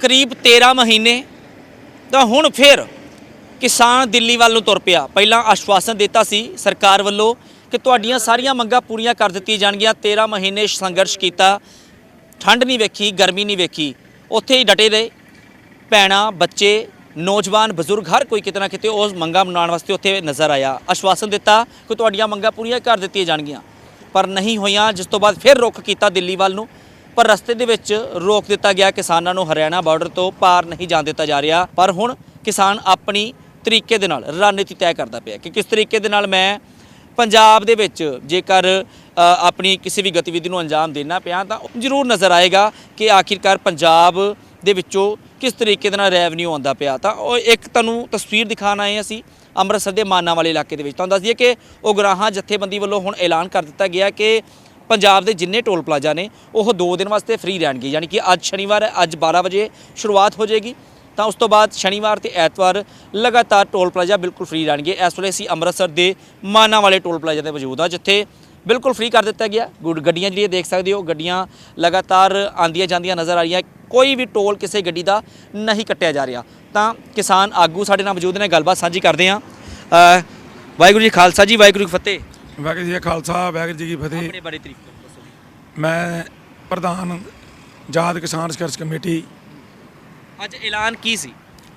ਕਰੀਬ 13 ਮਹੀਨੇ ਤਾਂ ਹੁਣ ਫਿਰ ਕਿਸਾਨ ਦਿੱਲੀ ਵੱਲ ਨੂੰ ਤੁਰ ਪਿਆ। ਪਹਿਲਾਂ ਆਸ਼ਵਾਸਨ ਦਿੱਤਾ ਸੀ ਸਰਕਾਰ ਵੱਲੋਂ ਕਿ ਤੁਹਾਡੀਆਂ ਸਾਰੀਆਂ ਮੰਗਾਂ ਪੂਰੀਆਂ ਕਰ ਦਿੱਤੀਆਂ ਜਾਣਗੀਆਂ। 13 ਮਹੀਨੇ ਸੰਘਰਸ਼ ਕੀਤਾ। ਠੰਡ ਨਹੀਂ ਵੇਖੀ, ਗਰਮੀ ਨਹੀਂ ਵੇਖੀ। ਉੱਥੇ ਹੀ ਡਟੇ ਰਹੇ ਭੈਣਾਂ, ਬੱਚੇ, ਨੌਜਵਾਨ, ਬਜ਼ੁਰਗ, ਹਰ ਕੋਈ ਕਿਤੇ ਨਾ ਕਿਤੇ ਉਸ ਮੰਗਾਂ ਮਨਾਉਣ ਵਾਸਤੇ ਉੱਥੇ ਨਜ਼ਰ ਆਇਆ। ਆਸ਼ਵਾਸਨ ਦਿੱਤਾ ਕਿ ਤੁਹਾਡੀਆਂ ਮੰਗਾਂ ਪੂਰੀਆਂ ਕਰ ਦਿੱਤੀਆਂ ਜਾਣਗੀਆਂ। ਪਰ ਨਹੀਂ ਹੋਈਆਂ, ਜਿਸ ਤੋਂ ਬਾਅਦ ਫਿਰ ਰੁੱਖ ਕੀਤਾ ਦਿੱਲੀ ਵੱਲ ਨੂੰ। ਪਰ ਰਸਤੇ ਦੇ ਵਿੱਚ ਰੋਕ ਦਿੱਤਾ ਗਿਆ। ਕਿਸਾਨਾਂ ਨੂੰ ਹਰਿਆਣਾ ਬਾਰਡਰ ਤੋਂ ਪਾਰ ਨਹੀਂ ਜਾਣ ਦਿੱਤਾ ਜਾ ਰਿਹਾ। ਪਰ ਹੁਣ ਕਿਸਾਨ ਆਪਣੀ ਤਰੀਕੇ ਦੇ ਨਾਲ ਰਣਨੀਤੀ ਤੈਅ ਕਰਦਾ ਪਿਆ ਕਿ ਕਿਸ ਤਰੀਕੇ ਦੇ ਨਾਲ ਮੈਂ ਪੰਜਾਬ ਦੇ ਵਿੱਚ ਜੇਕਰ ਆਪਣੀ ਕਿਸੇ ਵੀ ਗਤੀਵਿਧੀ ਨੂੰ ਅੰਜਾਮ ਦੇਣਾ ਪਿਆ ਤਾਂ ਜ਼ਰੂਰ ਨਜ਼ਰ ਆਏਗਾ ਕਿ ਆਖਿਰਕਾਰ ਪੰਜਾਬ ਦੇ ਵਿੱਚੋਂ ਕਿਸ ਤਰੀਕੇ ਦੇ ਨਾਲ ਰੈਵਨਿਊ ਆਉਂਦਾ ਪਿਆ। ਤਾਂ ਉਹ ਇੱਕ ਤੁਹਾਨੂੰ ਤਸਵੀਰ ਦਿਖਾਣ ਆਏ ਅਸੀਂ ਅੰਮ੍ਰਿਤਸਰ ਦੇ ਮਾਨਾ ਵਾਲੇ ਇਲਾਕੇ ਦੇ ਵਿੱਚ। ਤੁਹਾਨੂੰ ਦੱਸ ਦਈਏ ਕਿ ਉਗਰਾਹਾਂ ਜਥੇਬੰਦੀ ਵੱਲੋਂ ਹੁਣ ਐਲਾਨ ਕਰ ਦਿੱਤਾ ਗਿਆ ਕਿ ਪੰਜਾਬ ਦੇ ਜਿੰਨੇ ਟੋਲ ਪਲਾਜ਼ਾ ਨੇ, ਉਹ 2 ਦਿਨ ਵਾਸਤੇ ਫ੍ਰੀ ਰਹਿਣਗੇ। ਯਾਨੀ ਕਿ ਅੱਜ ਸ਼ਨੀਵਾਰ ਹੈ, ਅੱਜ 12 ਵਜੇ ਸ਼ੁਰੂਆਤ ਹੋ ਜਾਏਗੀ। ਤਾਂ ਉਸ ਤੋਂ ਬਾਅਦ ਸ਼ਨੀਵਾਰ ਤੇ ਐਤਵਾਰ ਲਗਾਤਾਰ ਟੋਲ ਪਲਾਜ਼ਾ ਬਿਲਕੁਲ ਫ੍ਰੀ ਰਹਿਣਗੇ। ਇਸ ਵੇਲੇ ਅਸੀਂ ਅੰਮ੍ਰਿਤਸਰ ਦੇ ਮਾਨਾ ਵਾਲੇ ਟੋਲ ਪਲਾਜ਼ਾ ਤੇ ਮੌਜੂਦ ਹਾਂ, ਜਿੱਥੇ ਬਿਲਕੁਲ ਫ੍ਰੀ ਕਰ ਦਿੱਤਾ ਗਿਆ। ਗੁੱਡ ਗੱਡੀਆਂ ਜਿਹੜੀਆਂ ਦੇਖ ਸਕਦੇ ਹੋ, ਗੱਡੀਆਂ ਲਗਾਤਾਰ ਆਂਦੀਆਂ ਜਾਂਦੀਆਂ ਨਜ਼ਰ ਆ ਰਹੀਆਂ। ਕੋਈ ਵੀ ਟੋਲ ਕਿਸੇ ਗੱਡੀ ਦਾ ਨਹੀਂ ਕੱਟਿਆ ਜਾ ਰਿਹਾ। ਤਾਂ ਕਿਸਾਨ ਆਗੂ ਸਾਡੇ ਨਾਲ ਮੌਜੂਦ ਨੇ, ਗੱਲਬਾਤ ਸਾਂਝੀ ਕਰਦੇ ਹਾਂ। ਵਾਹਿਗੁਰੂ ਜੀ ਖਾਲਸਾ ਜੀ, ਵਾਹਿਗੁਰੂ ਫਤਿਹ। ਵਾਹਿਗੁਰੂ ਜੀ ਕਾ ਖਾਲਸਾ ਵਾਹਿਗੁਰੂ ਜੀ ਕੀ ਫਤਿਹ। ਆਪਣੇ ਬਾਰੇ ਤਰੀਫ ਕਰੋ ਦੱਸੋ ਜੀ। ਮੈਂ ਪ੍ਰਧਾਨ ਆਜ਼ਾਦ ਕਿਸਾਨ ਸੰਘਰਸ਼ ਕਮੇਟੀ। ਅੱਜ ਐਲਾਨ ਕੀ ਸੀ?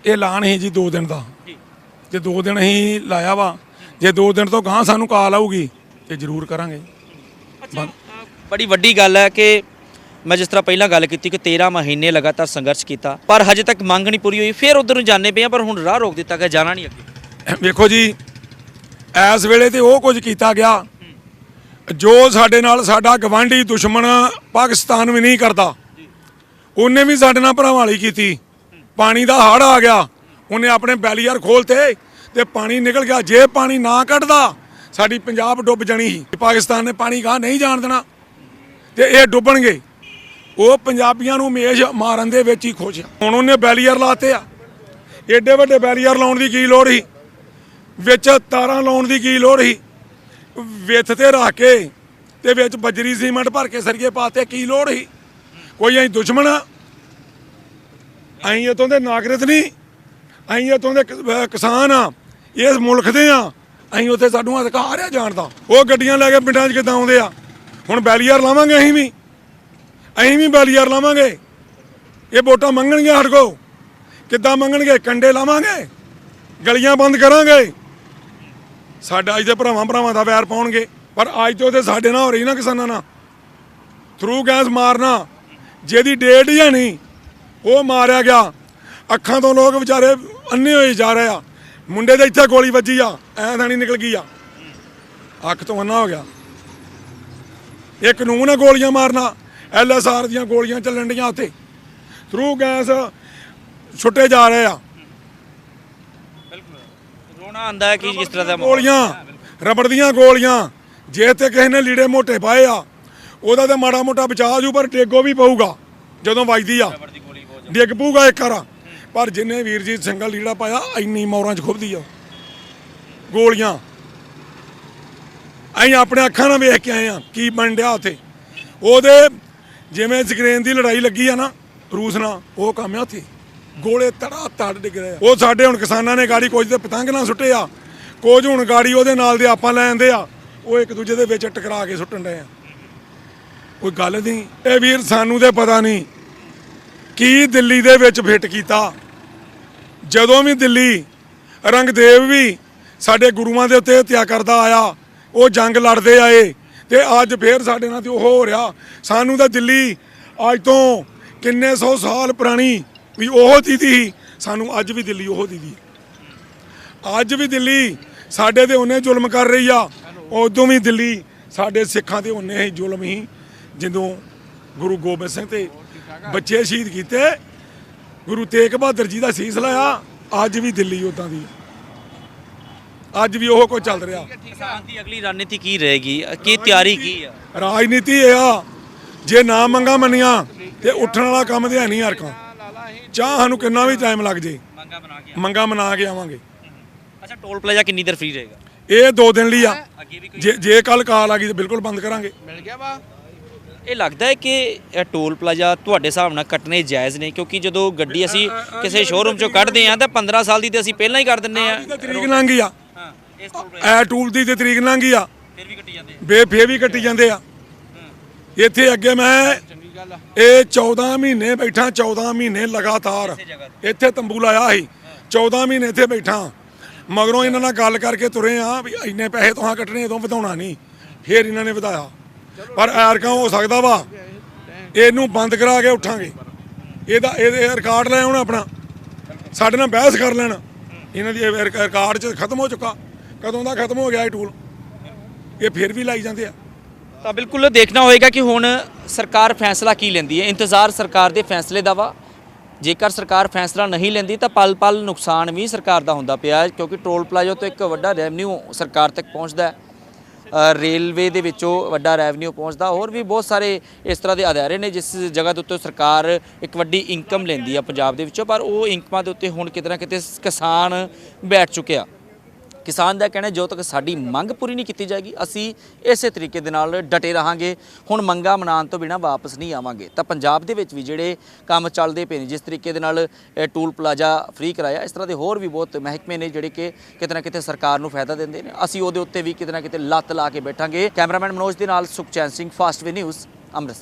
ਇਹ ਐਲਾਨ ਹੀ ਜੀ 2 ਦਿਨ ਦਾ। ਜੀ। ਜੇ 2 ਦਿਨ ਹੀ ਲਾਇਆ ਵਾ ਜੇ 2 ਦਿਨ ਤੋਂ ਗਾਂ ਸਾਨੂੰ ਕਾਲ ਆਊਗੀ ਤੇ ਜ਼ਰੂਰ ਕਰਾਂਗੇ। ਅੱਛਾ ਬੜੀ ਵੱਡੀ ਗੱਲ ਹੈ ਕਿ ਮੈਂ ਜਿਸ ਤਰ੍ਹਾਂ ਪਹਿਲਾਂ ਗੱਲ ਕੀਤੀ ਕਿ 13 ਮਹੀਨੇ ਲਗਾਤਾਰ ਸੰਘਰਸ਼ ਕੀਤਾ ਪਰ ਹਜੇ ਤੱਕ ਮੰਗ ਨਹੀਂ ਪੂਰੀ ਹੋਈ ਫਿਰ ਉਧਰ ਨੂੰ ਜਾਣੇ ਪਏ ਆ ਪਰ ਹੁਣ ਰਾਹ ਰੋਕ ਦਿੱਤਾ ਗਿਆ ਜਾਣਾ ਨਹੀਂ ਅੱਗੇ। ਵੇਖੋ ਜੀ ਇਸ ਵੇਲੇ ਤੇ ਉਹ ਕੁਝ ਕੀਤਾ ਗਿਆ ਜੋ ਸਾਡੇ ਨਾਲ ਸਾਡਾ ਗਵਾਂਢੀ ਦੁਸ਼ਮਣ ਪਾਕਿਸਤਾਨ ਵੀ ਨਹੀਂ ਕਰਦਾ। ਉਹਨੇ ਵੀ ਸਾਡੇ ਨਾਲ ਭਰਾਵਾਂ ਵਾਲੀ ਕੀਤੀ। ਪਾਣੀ ਦਾ ਹੜ ਆ ਗਿਆ। ਉਹਨੇ ਆਪਣੇ ਬੈਲੀਅਰ ਖੋਲਤੇ ਤੇ ਪਾਣੀ ਨਿਕਲ ਗਿਆ। ਜੇ ਪਾਣੀ ਨਾ ਕੱਢਦਾ, ਸਾਡੀ ਪੰਜਾਬ ਡੁੱਬ ਜਾਣੀ ਸੀ। ਪਾਕਿਸਤਾਨ ਨੇ ਪਾਣੀ ਗਾਹ ਨਹੀਂ ਜਾਣ ਦੇਣਾ ਤੇ ਇਹ ਡੁੱਬਣਗੇ। ਉਹ ਪੰਜਾਬੀਆਂ ਨੂੰ ਮੇਸ਼ ਮਾਰਨ ਦੇ ਵਿੱਚ ਹੀ ਖੁਸ਼ ਆ। ਹੁਣ ਉਹਨੇ ਬੈਲੀਅਰ ਲਾਤੇ ਆ। ਏਡੇ ਵੱਡੇ ਬੈਰੀਅਰ ਲਾਉਣ ਦੀ ਕੀ ਲੋੜ ਸੀ? ਵਿੱਚ ਤਾਰਾਂ ਲਾਉਣ ਦੀ ਕੀ ਲੋੜ ਸੀ? ਵਿੱਥ ਤੇ ਰੱਖ ਕੇ ਤੇ ਵਿੱਚ ਬਜਰੀ ਸੀਮੈਂਟ ਭਰ ਕੇ ਸਰੀਏ ਪਾਤੇ ਕੀ ਲੋੜ ਸੀ? ਕੋਈ ਅਸੀਂ ਦੁਸ਼ਮਣ ਆ? ਅਸੀਂ ਇਤੋਂ ਦੇ ਨਾਗਰਿਕ ਨਹੀਂ। ਅਸੀਂ ਇਤੋਂ ਦੇ ਕਿਸਾਨ ਆ। ਇਸ ਮੁਲਕ ਦੇ ਆ। ਅਸੀਂ ਉੱਥੇ ਸਾਨੂੰ ਅਧਿਕਾਰ ਆ ਜਾਣ ਦਾ। ਉਹ ਗੱਡੀਆਂ ਲੈ ਕੇ ਪਿੰਡਾਂ 'ਚ ਕਿੱਦਾਂ ਆਉਂਦੇ ਆ? ਹੁਣ ਬੈਲੀਅਰ ਲਾਵਾਂਗੇ ਅਸੀਂ ਵੀ। ਅਸੀਂ ਵੀ ਬੈਲੀਅਰ ਲਾਵਾਂਗੇ। ਇਹ ਵੋਟਾਂ ਮੰਗਣਗੇ ਸਾਡੇ ਕੋਲ। ਕਿੱਦਾਂ ਮੰਗਣਗੇ? ਕੰਡੇ ਲਾਵਾਂਗੇ। ਗਲੀਆਂ ਬੰਦ ਕਰਾਂਗੇ। ਸਾਡਾ ਅੱਜ ਦੇ ਭਰਾਵਾਂ ਭਰਾਵਾਂ ਦਾ ਵੈਰ ਪਾਉਣਗੇ। ਪਰ ਅੱਜ ਤੋਂ ਤੇ ਸਾਡੇ ਨਾਲ ਹੋ ਰਹੀ ਨਾ ਕਿਸਾਨਾਂ ਨਾਲ। ਥਰੂ ਗੈਸ ਮਾਰਨਾ, ਜਿਹਦੀ ਡੇਟ ਹੀ ਹੈ ਨਹੀਂ, ਉਹ ਮਾਰਿਆ ਗਿਆ। ਅੱਖਾਂ ਤੋਂ ਲੋਕ ਵਿਚਾਰੇ ਅੰਨੇ ਹੋਏ ਜਾ ਰਹੇ ਆ। ਮੁੰਡੇ ਦੇ ਇੱਥੇ ਗੋਲੀ ਵੱਜੀ ਆ, ਐ ਥਾਣੀ ਨਿਕਲ ਗਈ ਆ। ਅੱਖ ਤੋਂ ਅੰਨਾ ਹੋ ਗਿਆ। ਇਹ ਕਾਨੂੰਨ ਹੈ ਗੋਲੀਆਂ ਮਾਰਨਾ ਐਲਐਸਆਰ ਦੀਆਂ ਗੋਲੀਆਂ ਚੱਲਣ ਡੀਆਂ ਉੱਥੇ। ਥਰੂ ਗੈਸ ਛੁੱਟੇ ਜਾ ਰਹੇ ਆ। ਰੋਣਾ ਆਂਦਾ ਹੈ ਕਿ ਜਿਸ ਤਰ੍ਹਾਂ ਦਾ ਮਾਹੌਲ- ਗੋਲੀਆਂ ਰਬੜ ਦੀਆਂ ਗੋਲੀਆਂ ਜੇ ਤੇ ਕਿਸੇ ਨੇ ਲੀੜੇ ਮੋਟੇ ਪਾਏ ਆ ਉਹਦਾ ਤੇ ਮਾੜਾ ਮੋਟਾ ਬਚਾਅ ਜੂ ਪਰ ਟੇਗੋ ਵੀ ਪਊਗਾ ਜਦੋਂ ਵੱਜਦੀ ਆ। ਡਿੱਗ ਪਊਗਾ ਇੱਕ ਵਾਰ। ਪਰ ਜਿੰਨੇ ਵੀਰਜੀਤ ਸਿੰਘ ਲੀੜਾ ਪਾਇਆ ਇੰਨੀ ਮੌਰਾਂ 'ਚ ਖੁੱਬਦੀ ਆ। ਗੋਲੀਆਂ। ਅਸੀਂ ਆਪਣੇ ਅੱਖਾਂ ਨਾਲ ਵੇਖ ਕੇ ਆਏ ਆ ਕੀ ਬਣ ਡਿਆ ਉੱਥੇ। ਉਹਦੇ ਜਿਵੇਂ ਸਕਰੀਨ ਦੀ ਲੜਾਈ ਲੱਗੀ ਆ ਨਾ ਰੂਸ ਨਾਲ ਉਹ ਕੰਮ ਆ ਉੱਥੇ। ਗੋਲੇ ਤੜਾ ਤੜ ਡਿੱਗ ਰਹੇ ਆ। ਉਹ ਸਾਡੇ ਹੁਣ ਕਿਸਾਨਾਂ ਨੇ ਗਾੜੀ ਕੁਝ ਤੇ ਪਤੰਗ ਨਾਲ ਸੁੱਟੇ ਆ। ਕੁਝ ਹੁਣ ਗਾੜੀ ਉਹਦੇ ਨਾਲ ਦੇ ਆਪਾਂ ਲੈ ਲੈਂਦੇ ਆ। ਉਹ ਇੱਕ ਦੂਜੇ ਦੇ ਵਿੱਚ ਟਕਰਾ ਕੇ ਸੁੱਟਣ ਡਏ ਆ। ਕੋਈ ਗੱਲ ਨਹੀਂ। ਇਹ ਵੀਰ ਸਾਨੂੰ ਤੇ ਪਤਾ ਨਹੀਂ ਕੀ ਦਿੱਲੀ ਦੇ ਵਿੱਚ ਫਿੱਟ ਕੀਤਾ। ਜਦੋਂ ਵੀ ਦਿੱਲੀ ਰੰਗਦੇਵ ਵੀ ਸਾਡੇ ਗੁਰੂਆਂ ਦੇ ਉੱਤੇ ਹੱਤਿਆ ਕਰਦਾ ਆਇਆ, ਉਹ ਜੰਗ ਲੜਦੇ ਆਏ ਤੇ ਅੱਜ ਫੇਰ ਸਾਡੇ ਨਾਲ ਤੇ ਉਹ ਹੋ ਰਿਹਾ। ਸਾਨੂੰ ਤਾਂ ਦਿੱਲੀ ਅੱਜ ਤੋਂ ਕਿੰਨੇ ਸੌ ਸਾਲ ਪੁਰਾਣੀ ਵੀ ਉਹ ਦੀਦੀ ਸਾਨੂੰ ਅੱਜ ਵੀ ਦਿੱਲੀ ਉਹ ਦੀਦੀ। ਅੱਜ ਵੀ ਦਿੱਲੀ ਸਾਡੇ ਤੇ ਉਹਨੇ ਜ਼ੁਲਮ ਕਰ ਰਹੀ ਆ। ਉਦੋਂ ਵੀ ਦਿੱਲੀ ਸਾਡੇ ਸਿੱਖਾਂ ਤੇ ਉਹਨੇ ਹੀ ਜ਼ੁਲਮ ਹੀ ਜਦੋਂ ਗੁਰੂ ਗੋਬਿੰਦ ਸਿੰਘ ਤੇ ਬੱਚੇ ਸ਼ਹੀਦ ਕੀਤੇ। ਗੁਰੂ ਤੇਗ ਬਹਾਦਰ ਜੀ ਦਾ ਸੀਸ ਲਾਇਆ। ਅੱਜ ਵੀ ਦਿੱਲੀ ਉਦਾਂ ਦੀ। ਅੱਜ ਵੀ ਉਹ ਕੁਝ ਚੱਲ ਰਿਹਾ। ਕਿਸਾਨ ਦੀ ਅਗਲੀ ਰਣਨੀਤੀ ਕੀ ਰਹੇਗੀ? ਕੀ ਤਿਆਰੀ ਕੀ ਆ? ਰਾਜਨੀਤੀ ਇਹ ਆ। ਜੇ ਨਾ ਮੰਗਾ ਮੰਨੀਆਂ ਤੇ ਉੱਠਣ ਵਾਲਾ ਕੰਮ ਤੇ ਹੈ ਨਹੀਂ ਹਰਕਾਂ। ਚਾਹ ਸਾਨੂੰ ਕਿੰਨਾ ਵੀ ਟਾਈਮ ਲੱਗ ਜੇ। ਮੰਗਾ ਬਣਾ ਕੇ ਮੰਗਾ ਮਨਾ ਕੇ ਆਵਾਂਗੇ। ਅੱਛਾ ਟੋਲ ਪਲਾਜ਼ਾ ਕਿੰਨੀ ਦੇਰ ਫ੍ਰੀ ਰਹੇਗਾ? ਇਹ ਦੋ ਦਿਨ ਲਈ ਆ। ਅੱਗੇ ਵੀ ਕੋਈ ਜੇ ਜੇ ਕੱਲ ਕਾਲ ਆ ਗਈ ਤਾਂ ਬਿਲਕੁਲ ਬੰਦ ਕਰਾਂਗੇ। ਮਿਲ ਗਿਆ ਵਾ। ਇਹ ਲੱਗਦਾ ਹੈ ਕਿ ਇਹ ਟੋਲ ਪਲਾਜ਼ਾ ਤੁਹਾਡੇ ਹਿਸਾਬ ਨਾਲ ਕੱਟਣੇ ਜਾਇਜ਼ ਨੇ ਕਿਉਂਕਿ ਜਦੋਂ ਗੱਡੀ ਅਸੀਂ ਕਿਸੇ ਸ਼ੋਰੂਮ ਚੋਂ ਕੱਢਦੇ ਆ ਤਾਂ 15 ਸਾਲ ਦੀ ਤੇ ਅਸੀਂ ਪਹਿਲਾਂ ਹੀ ਕਰ ਦਿੰਨੇ ਆ ਤੇ ਤਰੀਕ ਲੰਘ ਗਈ ਆ। ਹਾਂ ਇਸ ਟੋਲ ਐ ਟੂਲ ਦੀ ਤੇ ਤਰੀਕ ਲੰਘ ਗਈ ਆ। ਫਿਰ ਵੀ ਕੱਟੀ ਜਾਂਦੇ ਬੇ ਫੇ ਵੀ ਕੱਟੀ ਜਾਂਦੇ ਆ। ਇੱਥੇ ਅੱਗੇ ਮੈਂ ਇਹ 14 ਮਹੀਨੇ ਬੈਠਾ 14 ਮਹੀਨੇ ਲਗਾਤਾਰ। ਇੱਥੇ ਤੰਬੂ ਲਾਇਆ ਸੀ। 14 ਮਹੀਨੇ ਇੱਥੇ ਬੈਠਾ। ਮਗਰੋਂ ਇਹਨਾਂ ਨਾਲ ਗੱਲ ਕਰਕੇ ਤੁਰੇ ਆ ਵੀ ਇੰਨੇ ਪੈਸੇ ਤੁਹਾਂ ਕੱਟਣੇ ਤੋਂ ਵਧਾਉਣਾ ਨਹੀਂ। ਫੇਰ ਇਹਨਾਂ ਨੇ ਵਧਾਇਆ। ਪਰ ਐਰਕਾਂ ਹੋ ਸਕਦਾ ਵਾ। ਇਹਨੂੰ ਬੰਦ ਕਰਾ ਕੇ ਉੱਠਾਂਗੇ। ਇਹਦਾ ਇਹਦੇ ਰਿਕਾਰਡ ਲੈ ਆਉਣ ਆਪਣਾ। ਸਾਡੇ ਨਾਲ ਬਹਿਸ ਕਰ ਲੈਣ। ਇਹਨਾਂ ਦੀ ਇਹ ਰਿਕ- ਰਿਕਾਰਡ ਚ ਖਤਮ ਹੋ ਚੁੱਕਾ। ਕਦੋਂ ਦਾ ਖਤਮ ਹੋ ਗਿਆ ਇਹ ਟੂਲ ਇਹ ਫਿਰ ਵੀ ਲਾਈ ਜਾਂਦੇ ਆ। ਤਾਂ ਬਿਲਕੁਲ ਦੇਖਣਾ ਹੋਏਗਾ ਕਿ ਹੁਣ ਸਰਕਾਰ ਫੈਸਲਾ ਕੀ ਲੈਂਦੀ ਹੈ। ਇੰਤਜ਼ਾਰ ਸਰਕਾਰ ਦੇ ਫੈਸਲੇ ਦਾ ਵਾ। ਜੇਕਰ ਸਰਕਾਰ ਫੈਸਲਾ ਨਹੀਂ ਲੈਂਦੀ ਤਾਂ ਪਲ-ਪਲ ਨੁਕਸਾਨ ਵੀ ਸਰਕਾਰ ਦਾ ਹੁੰਦਾ ਪਿਆ ਕਿਉਂਕਿ ਟੋਲ ਪਲਾਜ਼ਾ ਤੋਂ ਇੱਕ ਵੱਡਾ ਰੈਵਨਿਊ ਸਰਕਾਰ ਤੱਕ ਪਹੁੰਚਦਾ ਹੈ। ਰੇਲਵੇ ਦੇ ਵਿੱਚੋਂ ਵੱਡਾ ਰੈਵਨਿਊ ਪਹੁੰਚਦਾ। ਹੋਰ ਵੀ ਬਹੁਤ ਸਾਰੇ ਇਸ ਤਰ੍ਹਾਂ ਦੇ ਅਦਾਰੇ ਨੇ, ਜਿਸ ਜਗ੍ਹਾ ਦੇ ਉੱਤੇ ਸਰਕਾਰ ਇੱਕ ਵੱਡੀ ਇਨਕਮ ਲੈਂਦੀ ਆ ਪੰਜਾਬ ਦੇ ਵਿੱਚੋਂ, ਪਰ ਉਹ ਇਨਕਮਾਂ ਦੇ ਉੱਤੇ ਹੁਣ ਕਿਤੇ ਨਾ ਕਿਤੇ ਕਿਸਾਨ ਬੈਠ ਚੁੱਕਿਆ। ਕਿਸਾਨ ਦਾ ਕਹਿਣਾ ਹੈ, ਜਦੋਂ ਤੱਕ ਸਾਡੀ ਮੰਗ ਪੂਰੀ ਨਹੀਂ ਕੀਤੀ ਜਾਏਗੀ ਅਸੀਂ ਇਸੇ ਤਰੀਕੇ ਦੇ ਨਾਲ ਡਟੇ ਰਹਾਂਗੇ। ਹੁਣ ਮੰਗਾ ਮਨਾਉਣ ਤੋਂ ਬਿਨਾ ਵਾਪਸ ਨਹੀਂ ਆਵਾਂਗੇ। ਤਾਂ ਪੰਜਾਬ ਦੇ ਵਿੱਚ ਵੀ ਜਿਹੜੇ ਕੰਮ ਚੱਲਦੇ ਪਏ ਨੇ ਜਿਸ ਤਰੀਕੇ ਦੇ ਨਾਲ ਟੂਲ ਪਲਾਜ਼ਾ ਫ੍ਰੀ ਕਰਾਇਆ ਇਸ ਤਰ੍ਹਾਂ ਦੇ ਹੋਰ ਵੀ ਬਹੁਤ ਮਹਿਕਮੇ ਨੇ ਜਿਹੜੇ ਕਿ ਕਿਤੇ ਨਾ ਕਿਤੇ ਸਰਕਾਰ ਨੂੰ ਫਾਇਦਾ ਦਿੰਦੇ ਨੇ। ਅਸੀਂ ਉਹਦੇ ਉੱਤੇ ਵੀ ਕਿਤੇ ਨਾ ਕਿਤੇ ਲੱਤ ਲਾ ਕੇ ਬੈਠਾਂਗੇ। ਕੈਮਰਾਮੈਨ ਮਨੋਜ ਦੇ ਨਾਲ ਸੁਖਚੈਨ ਸਿੰਘ ਫਾਸਟਵੇ ਨਿਊਜ਼ ਅੰਮ੍ਰਿਤਸਰ।